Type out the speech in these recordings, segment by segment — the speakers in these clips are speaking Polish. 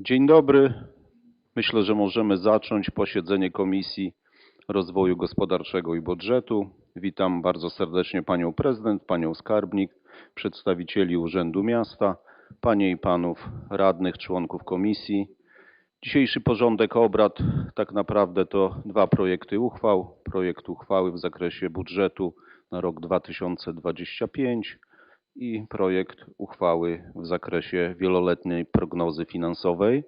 Dzień dobry. Myślę, że możemy zacząć posiedzenie Komisji Rozwoju Gospodarczego i Budżetu. Witam bardzo serdecznie Panią Prezydent, Panią Skarbnik, przedstawicieli Urzędu Miasta, Panie i Panów Radnych, członków Komisji. Dzisiejszy porządek obrad tak naprawdę to dwa projekty uchwał. Projekt uchwały w zakresie budżetu na rok 2025 i projekt uchwały w zakresie wieloletniej prognozy finansowej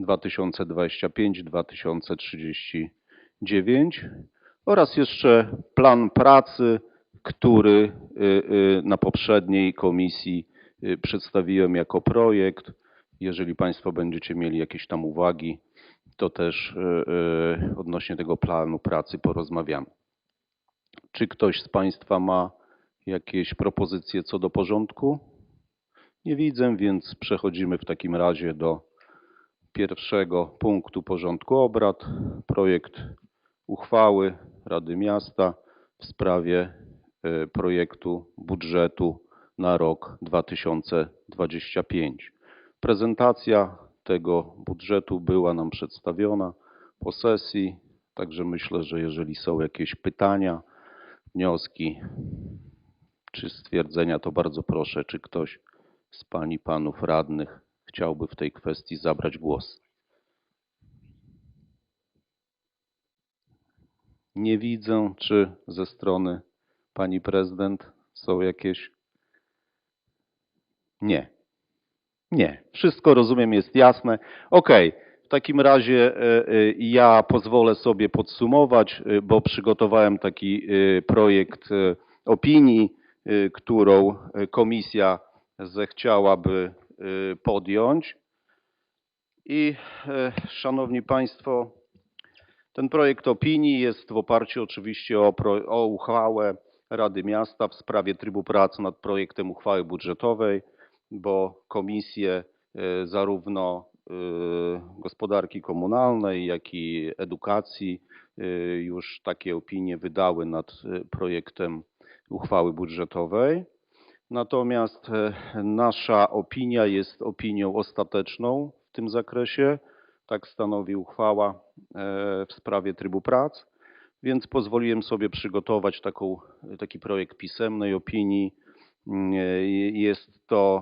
2025-2039 oraz jeszcze plan pracy, który y, y, na poprzedniej komisji y, przedstawiłem jako projekt. Jeżeli Państwo będziecie mieli jakieś tam uwagi, to też odnośnie tego planu pracy porozmawiamy. Czy ktoś z Państwa ma jakieś propozycje co do porządku? Nie widzę, więc przechodzimy w takim razie do pierwszego punktu porządku obrad. Projekt uchwały Rady Miasta w sprawie e, projektu budżetu na rok 2025. Prezentacja tego budżetu była nam przedstawiona po sesji, także myślę, że jeżeli są jakieś pytania, wnioski czy stwierdzenia, to bardzo proszę, czy ktoś z Pań i Panów Radnych chciałby w tej kwestii zabrać głos. Nie widzę, czy ze strony Pani Prezydent są jakieś. Nie. Nie. Wszystko rozumiem, jest jasne. Okej. W takim razie e, e, ja pozwolę sobie podsumować, e, bo przygotowałem taki projekt opinii, którą e, komisja zechciałaby e, podjąć. I szanowni Państwo, ten projekt opinii jest w oparciu oczywiście o, pro, o uchwałę Rady Miasta w sprawie trybu pracy nad projektem uchwały budżetowej, bo komisje zarówno gospodarki komunalnej, jak i edukacji już takie opinie wydały nad projektem uchwały budżetowej. Natomiast e, nasza opinia jest opinią ostateczną w tym zakresie. Tak stanowi uchwała e, w sprawie trybu prac, więc pozwoliłem sobie przygotować taką, taki projekt pisemnej opinii. Mm, e, Jest to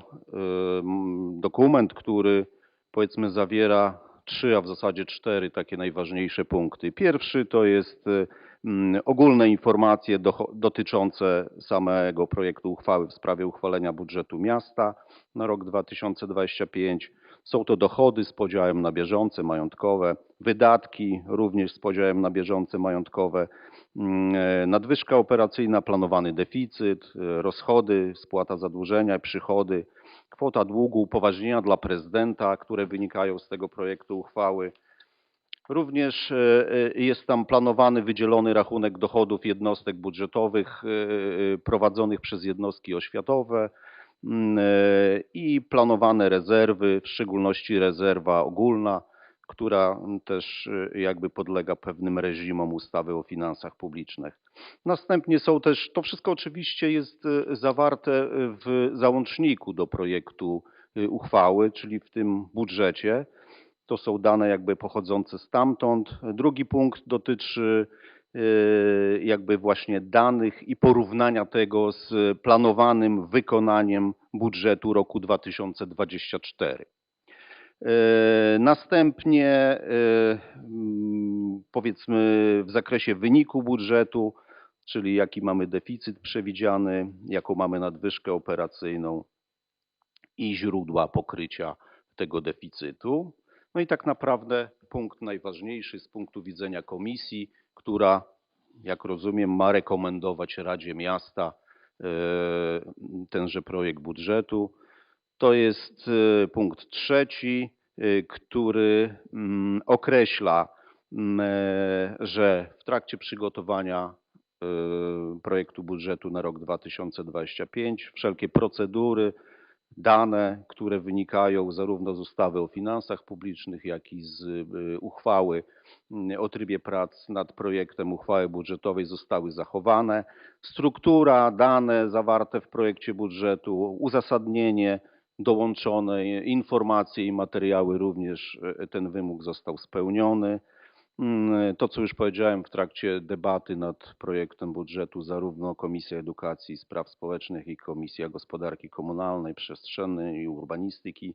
dokument, który powiedzmy zawiera trzy, a w zasadzie cztery takie najważniejsze punkty. Pierwszy to jest e, mm, ogólne informacje docho- dotyczące samego projektu uchwały w sprawie uchwalenia budżetu miasta na rok 2025. Są to dochody z podziałem na bieżące, majątkowe, wydatki również z podziałem na bieżące, majątkowe, mm, e, nadwyżka operacyjna, planowany deficyt, e, rozchody, spłata zadłużenia, przychody, kwota długu, upoważnienia dla prezydenta, które wynikają z tego projektu uchwały. Również e, jest tam planowany wydzielony rachunek dochodów jednostek budżetowych prowadzonych przez jednostki oświatowe i planowane rezerwy, w szczególności rezerwa ogólna, która też e, jakby podlega pewnym reżimom ustawy o finansach publicznych. Następnie są też, to wszystko oczywiście jest e, zawarte w załączniku do projektu e, uchwały, czyli w tym budżecie. To są dane jakby pochodzące stamtąd. Drugi punkt dotyczy e, jakby właśnie danych i porównania tego z planowanym wykonaniem budżetu roku 2024. E, Następnie e, mm, powiedzmy w zakresie wyniku budżetu, czyli jaki mamy deficyt przewidziany, jaką mamy nadwyżkę operacyjną i źródła pokrycia tego deficytu. No i tak naprawdę punkt najważniejszy z punktu widzenia komisji, która, jak rozumiem, ma rekomendować Radzie Miasta e, tenże projekt budżetu. To jest e, punkt trzeci, e, który mm, określa, mm, że w trakcie przygotowania projektu budżetu na rok 2025 wszelkie procedury, dane, które wynikają zarówno z ustawy o finansach publicznych, jak i z y, uchwały mm, o trybie prac nad projektem uchwały budżetowej zostały zachowane. Struktura, dane zawarte w projekcie budżetu, uzasadnienie dołączone informacje i materiały również e, ten wymóg został spełniony. Mm, To, co już powiedziałem w trakcie debaty nad projektem budżetu, zarówno Komisja Edukacji i Spraw Społecznych i Komisja Gospodarki Komunalnej, Przestrzennej i Urbanistyki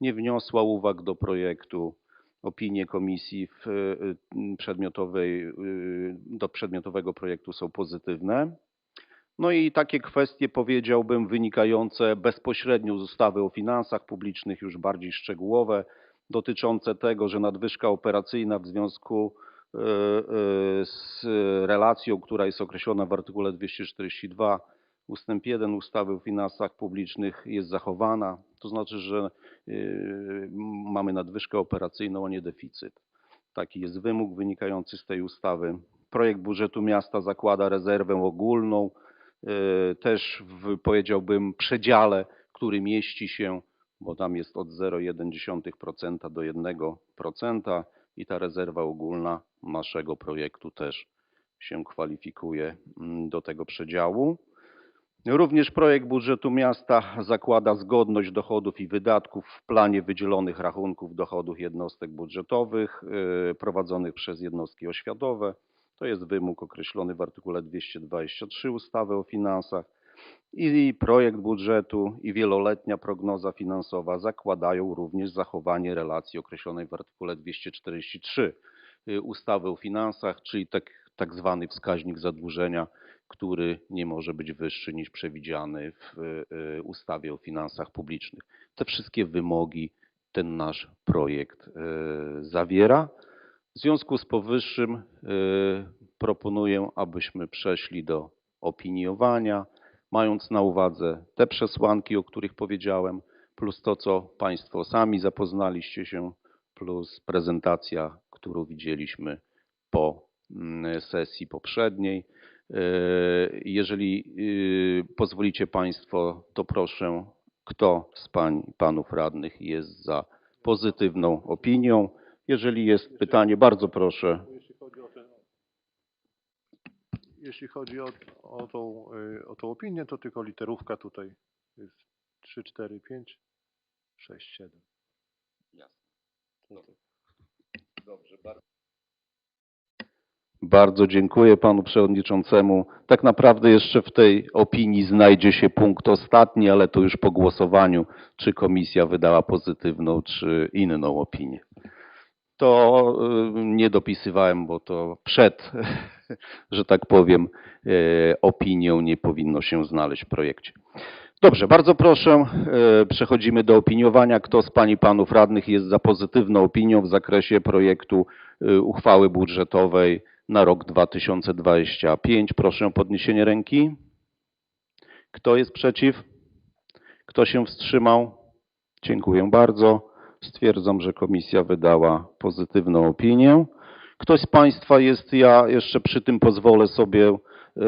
nie wniosła uwag do projektu. Opinie komisji w y, przedmiotowej, y, do przedmiotowego projektu są pozytywne. No i takie kwestie powiedziałbym wynikające bezpośrednio z ustawy o finansach publicznych, już bardziej szczegółowe, dotyczące tego, że nadwyżka operacyjna w związku y, y, z relacją, która jest określona w artykule 242 ustęp 1 ustawy o finansach publicznych jest zachowana. To znaczy, że y, mamy nadwyżkę operacyjną, a nie deficyt. Taki jest wymóg wynikający z tej ustawy. Projekt budżetu miasta zakłada rezerwę ogólną, też w, powiedziałbym, przedziale, który mieści się, bo tam jest od 0,1% do 1% i ta rezerwa ogólna naszego projektu też się kwalifikuje mm, do tego przedziału. Również projekt budżetu miasta zakłada zgodność dochodów i wydatków w planie wydzielonych rachunków dochodów jednostek budżetowych y, prowadzonych przez jednostki oświatowe. To jest wymóg określony w artykule 223 ustawy o finansach. I projekt budżetu i wieloletnia prognoza finansowa zakładają również zachowanie relacji określonej w artykule 243 y, ustawy o finansach, czyli tak, tak zwany wskaźnik zadłużenia który nie może być wyższy niż przewidziany w y, ustawie o finansach publicznych. Te wszystkie wymogi ten nasz projekt y, zawiera. W związku z powyższym y, proponuję, abyśmy przeszli do opiniowania, mając na uwadze te przesłanki, o których powiedziałem, plus to, co Państwo sami zapoznaliście się, plus prezentacja, którą widzieliśmy po mm, sesji poprzedniej. E, Jeżeli y, pozwolicie Państwo, to proszę, kto z pań panów radnych jest za pozytywną opinią? Jeżeli jest pytanie, bardzo proszę. Jeśli chodzi o, ten, jeśli chodzi o, o, tą, y, o tą opinię, to tylko literówka tutaj jest 3, 4, 5, 6, 7. Bardzo dziękuję panu przewodniczącemu. Tak naprawdę jeszcze w tej opinii znajdzie się punkt ostatni, ale to już po głosowaniu, czy komisja wydała pozytywną, czy inną opinię. To y, nie dopisywałem, bo to przed, że tak powiem, y, opinią nie powinno się znaleźć w projekcie. Dobrze, bardzo proszę. y, Przechodzimy do opiniowania. Kto z pań i panów radnych jest za pozytywną opinią w zakresie projektu uchwały budżetowej na rok 2025? Proszę o podniesienie ręki. Kto jest przeciw? Kto się wstrzymał? Dziękuję bardzo. Stwierdzam, że komisja wydała pozytywną opinię. Ktoś z Państwa jest, ja jeszcze przy tym pozwolę sobie, y,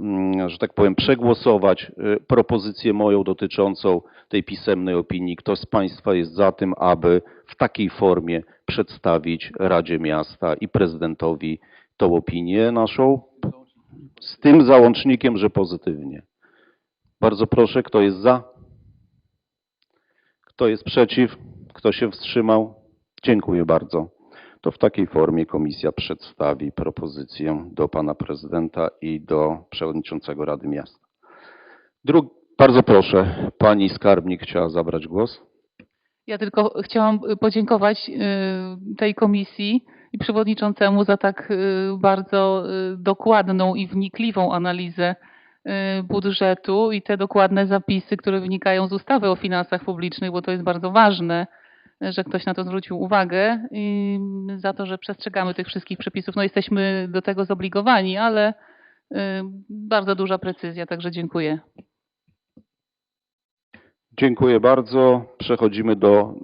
mm, że tak powiem, przegłosować y, propozycję moją dotyczącą tej pisemnej opinii. Ktoś z Państwa jest za tym, aby w takiej formie przedstawić Radzie Miasta i prezydentowi tą opinię naszą z tym załącznikiem, że pozytywnie. Bardzo proszę, kto jest za? Kto jest przeciw? Kto się wstrzymał? Dziękuję bardzo. To w takiej formie komisja przedstawi propozycję do pana prezydenta i do przewodniczącego Rady Miasta. Dru- bardzo proszę, pani skarbnik chciała zabrać głos. Ja tylko chciałam podziękować y, tej komisji i przewodniczącemu za tak y, bardzo y, dokładną i wnikliwą analizę budżetu i te dokładne zapisy, które wynikają z ustawy o finansach publicznych, bo to jest bardzo ważne, y, że ktoś na to zwrócił uwagę i za to, że przestrzegamy tych wszystkich przepisów. No jesteśmy do tego zobligowani, ale y, bardzo duża precyzja, także dziękuję. Dziękuję bardzo. Przechodzimy do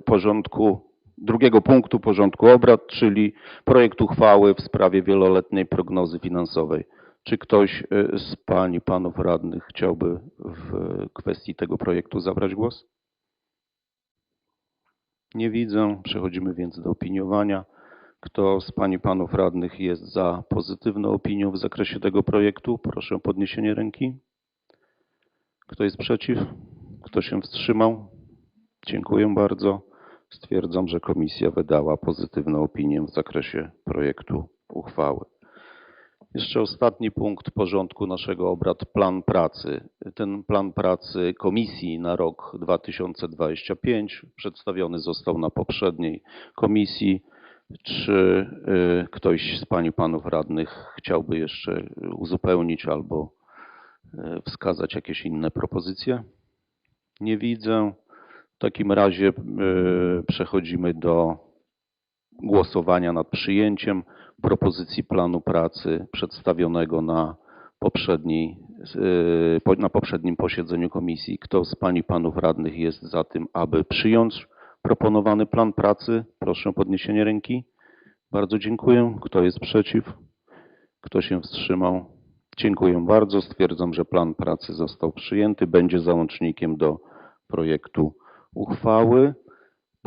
y, porządku, drugiego punktu porządku obrad, czyli projekt uchwały w sprawie wieloletniej prognozy finansowej. Czy ktoś y, z pań i panów radnych chciałby w kwestii tego projektu zabrać głos? Nie widzę. Przechodzimy więc do opiniowania. Kto z pań i panów radnych jest za pozytywną opinią w zakresie tego projektu? Proszę o podniesienie ręki. Kto jest przeciw? Kto się wstrzymał? Dziękuję bardzo. Stwierdzam, że komisja wydała pozytywną opinię w zakresie projektu uchwały. Jeszcze ostatni punkt porządku naszego obrad, plan pracy. Ten plan pracy komisji na rok 2025 przedstawiony został na poprzedniej komisji. Czy y, ktoś z pań i panów radnych chciałby jeszcze uzupełnić albo y, wskazać jakieś inne propozycje? Nie widzę. W takim razie y, przechodzimy do głosowania nad przyjęciem propozycji planu pracy przedstawionego na, poprzedniej, y, po- na poprzednim posiedzeniu komisji. Kto z pań i panów radnych jest za tym, aby przyjąć proponowany plan pracy? Proszę o podniesienie ręki. Bardzo dziękuję. Kto jest przeciw? Kto się wstrzymał? Dziękuję bardzo. Stwierdzam, że plan pracy został przyjęty. Będzie załącznikiem do projektu uchwały.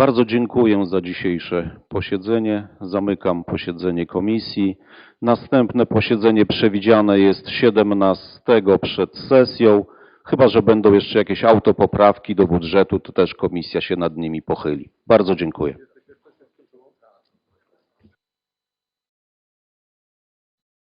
Bardzo dziękuję za dzisiejsze posiedzenie. Zamykam posiedzenie komisji. Następne posiedzenie przewidziane jest 17 przed sesją. Chyba, że będą jeszcze jakieś autopoprawki do budżetu, to też komisja się nad nimi pochyli. Bardzo dziękuję.